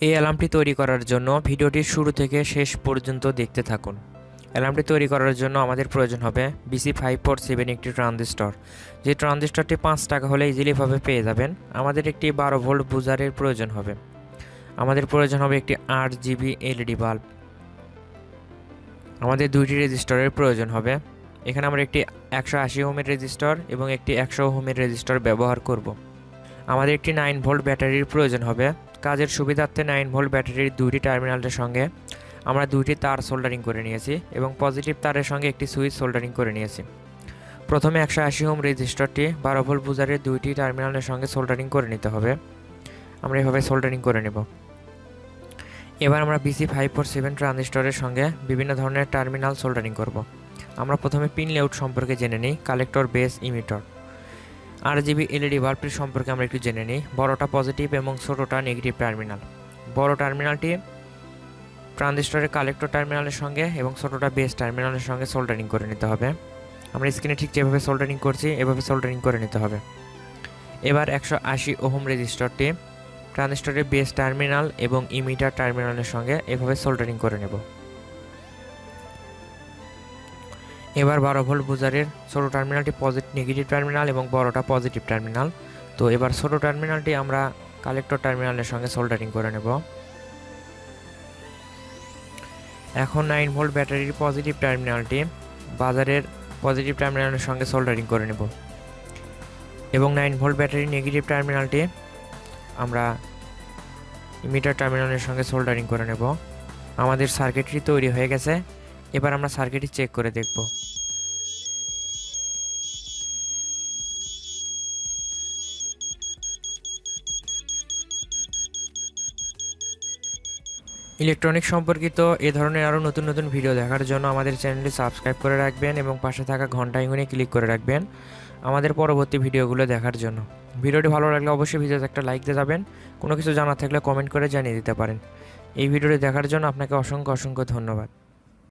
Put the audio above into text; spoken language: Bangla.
এই অ্যালার্মটি তৈরি করার জন্য ভিডিওটির শুরু থেকে শেষ পর্যন্ত দেখতে থাকুন। অ্যালার্মটি তৈরি করার জন্য আমাদের প্রয়োজন হবে বিসি ফাইভ ফোর সেভেন একটি ট্রানজিস্টর। যে ট্রানজিস্টরটি পাঁচ টাকা হলে ইজিলিভাবে পেয়ে যাবেন। আমাদের একটি বারো ভোল্ট বুজারের প্রয়োজন হবে। আমাদের প্রয়োজন হবে একটি আট জিবি এলইডি বাল্ব। আমাদের দুইটি রেজিস্টরের প্রয়োজন হবে। এখানে আমরা একটি একশো আশি ওমের রেজিস্টর এবং একটি একশো হোমের রেজিস্টর ব্যবহার করব। আমাদের একটি নাইন ভোল্ট ব্যাটারির প্রয়োজন হবে। কাজের সুবিধার্থে নাইন ভোল্ট ব্যাটারির দুইটি টার্মিনালের সঙ্গে আমরা দুইটি তার সোল্ডারিং করে নিয়েছি এবং পজিটিভ তারের সঙ্গে একটি সুইচ সোল্ডারিং করে নিয়েছি। প্রথমে একশো আশি হোম রেজিস্টারটি বারো ভোল্ট বুজারের দুইটি টার্মিনালের সঙ্গে সোল্ডারিং করে নিতে হবে। আমরা এভাবে সোল্ডারিং করে নেব। এবার আমরা বিসি ফাইভ ফোর সেভেন ট্রানজিস্টরের সঙ্গে বিভিন্ন ধরনের টার্মিনাল সোল্ডারিং করব। আমরা প্রথমে পিন লেআউট সম্পর্কে জেনে নিই কালেক্টর বেস ইমিটর আর জিবি এলইডি বাল্বটির সম্পর্কে আমরা একটু জেনে নিই। বড়টা পজিটিভ এবং ছোটোটা নেগেটিভ টার্মিনাল। বড় টার্মিনালটি ট্রানজিস্টরের কালেক্টর টার্মিনালের সঙ্গে এবং ছোটোটা বেস টার্মিনালের সঙ্গে সোল্ডারিং করে নিতে হবে। আমরা স্ক্রিনে ঠিক যেভাবে সোল্ডারিং করছি, এভাবে সোল্ডারিং করে নিতে হবে। এবার একশো আশি ওহম রেজিস্টরটি, ট্রানজিস্টরের বেস টার্মিনাল এবং ইমিটার টার্মিনালের সঙ্গে এভাবে সোল্ডারিং করে নেব। এবার বারো ভোল্ট বুজারের ছোটো টার্মিনালটি পজিটিভ নেগেটিভ টার্মিনাল এবং বড়টা পজিটিভ টার্মিনাল তো এবার ছোটো টার্মিনালটি আমরা কালেক্টর টার্মিনালের সঙ্গে সোল্ডারিং করে নেব। এখন নাইন ভোল্ট ব্যাটারির পজিটিভ টার্মিনালটি বাজারের পজিটিভ টার্মিনালের সঙ্গে সোল্ডারিং করে নেব। এবং নাইন ভোল্ট ব্যাটারির নেগেটিভ টার্মিনালটি আমরা ইমিটার টার্মিনালের সঙ্গে সোল্ডারিং করে নেব। আমাদের সার্কিটটি তৈরি হয়ে গেছে। এবার আমরা সার্কিটটি চেক করে দেখব। ইলেকট্রনিক সম্পর্কিত এ ধরনের আরও নতুন নতুন ভিডিও দেখার জন্য আমাদের চ্যানেলটি সাবস্ক্রাইব করে রাখবেন এবং পাশে থাকা ঘণ্টা ইঙ্গুনে ক্লিক করে রাখবেন আমাদের পরবর্তী ভিডিওগুলো দেখার জন্য। ভিডিওটি ভালো লাগলে অবশ্যই ভিডিওতে একটা লাইক দিয়ে যাবেন, কোনো কিছু জানা থাকলে কমেন্ট করে জানিয়ে দিতে পারেন। এই ভিডিওটি দেখার জন্য আপনাকে অসংখ্য অসংখ্য ধন্যবাদ।